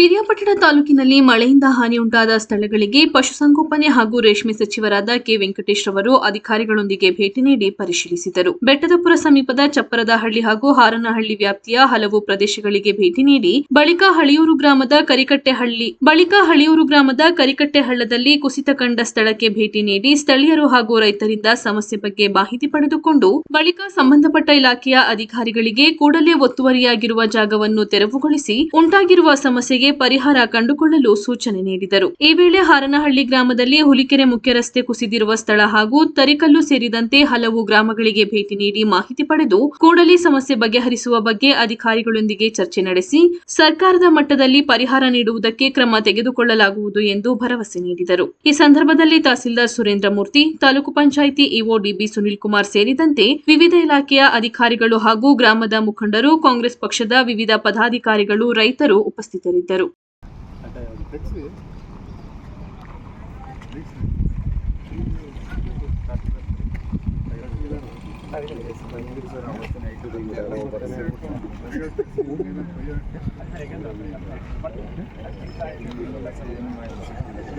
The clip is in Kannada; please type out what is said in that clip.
ಪಿರಿಯಾಪಟ್ಟಣ ತಾಲೂಕಿನಲ್ಲಿ ಮಳೆಯಿಂದ ಹಾನಿಯುಂಟಾದ ಸ್ಥಳಗಳಿಗೆ ಪಶುಸಂಗೋಪನೆ ಹಾಗೂ ರೇಷ್ಮೆ ಸಚಿವರಾದ ಕೆ ವೆಂಕಟೇಶ್ ರವರು ಅಧಿಕಾರಿಗಳೊಂದಿಗೆ ಭೇಟಿ ನೀಡಿ ಪರಿಶೀಲಿಸಿದರು. ಬೆಟ್ಟದಪುರ ಸಮೀಪದ ಚಪ್ಪರದಹಳ್ಳಿ ಹಾಗೂ ಹಾರನಹಳ್ಳಿ ವ್ಯಾಪ್ತಿಯ ಹಲವು ಪ್ರದೇಶಗಳಿಗೆ ಭೇಟಿ ನೀಡಿ ಬಳಿಕ ಹಳಿಯೂರು ಗ್ರಾಮದ ಕರಿಕಟ್ಟೆಹಳ್ಳಿ, ಬಳಿಕ ಹಳಿಯೂರು ಗ್ರಾಮದ ಕರಿಕಟ್ಟೆಹಳ್ಳದಲ್ಲಿ ಕುಸಿತ ಕಂಡ ಸ್ಥಳಕ್ಕೆ ಭೇಟಿ ನೀಡಿ ಸ್ಥಳೀಯರು ಹಾಗೂ ರೈತರಿಂದ ಸಮಸ್ಯೆ ಬಗ್ಗೆ ಮಾಹಿತಿ ಪಡೆದುಕೊಂಡು ಬಳಿಕ ಸಂಬಂಧಪಟ್ಟ ಇಲಾಖೆಯ ಅಧಿಕಾರಿಗಳಿಗೆ ಕೂಡಲೇ ಒತ್ತುವರಿಯಾಗಿರುವ ಜಾಗವನ್ನು ತೆರವುಗೊಳಿಸಿ ಉಂಟಾಗಿರುವ ಸಮಸ್ಯೆಗೆ ಪರಿಹಾರ ಕಂಡುಕೊಳ್ಳಲು ಸೂಚನೆ ನೀಡಿದರು. ಈ ವೇಳೆ ಹಾರನಹಳ್ಳಿ ಗ್ರಾಮದಲ್ಲಿ ಹುಲಿಕೆರೆ ಮುಖ್ಯ ರಸ್ತೆ ಕುಸಿದಿರುವ ಸ್ಥಳ ಹಾಗೂ ತರಿಕಲ್ಲು ಸೇರಿದಂತೆ ಹಲವು ಗ್ರಾಮಗಳಿಗೆ ಭೇಟಿ ನೀಡಿ ಮಾಹಿತಿ ಪಡೆದು ಕೂಡಲೇ ಸಮಸ್ಯೆ ಬಗೆಹರಿಸುವ ಬಗ್ಗೆ ಅಧಿಕಾರಿಗಳೊಂದಿಗೆ ಚರ್ಚೆ ನಡೆಸಿ, ಸರ್ಕಾರದ ಮಟ್ಟದಲ್ಲಿ ಪರಿಹಾರ ನೀಡುವುದಕ್ಕೆ ಕ್ರಮ ತೆಗೆದುಕೊಳ್ಳಲಾಗುವುದು ಎಂದು ಭರವಸೆ ನೀಡಿದರು. ಈ ಸಂದರ್ಭದಲ್ಲಿ ತಹಸೀಲ್ದಾರ್ ಸುರೇಂದ್ರ ಮೂರ್ತಿ, ತಾಲೂಕು ಪಂಚಾಯಿತಿ ಇಒ ಡಿಬಿ ಸುನಿಲ್ ಕುಮಾರ್ ಸೇರಿದಂತೆ ವಿವಿಧ ಇಲಾಖೆಯ ಅಧಿಕಾರಿಗಳು ಹಾಗೂ ಗ್ರಾಮದ ಮುಖಂಡರು, ಕಾಂಗ್ರೆಸ್ ಪಕ್ಷದ ವಿವಿಧ ಪದಾಧಿಕಾರಿಗಳು, ರೈತರು ಉಪಸ್ಥಿತರಿದ್ದರು. Hepsi. Hepsi.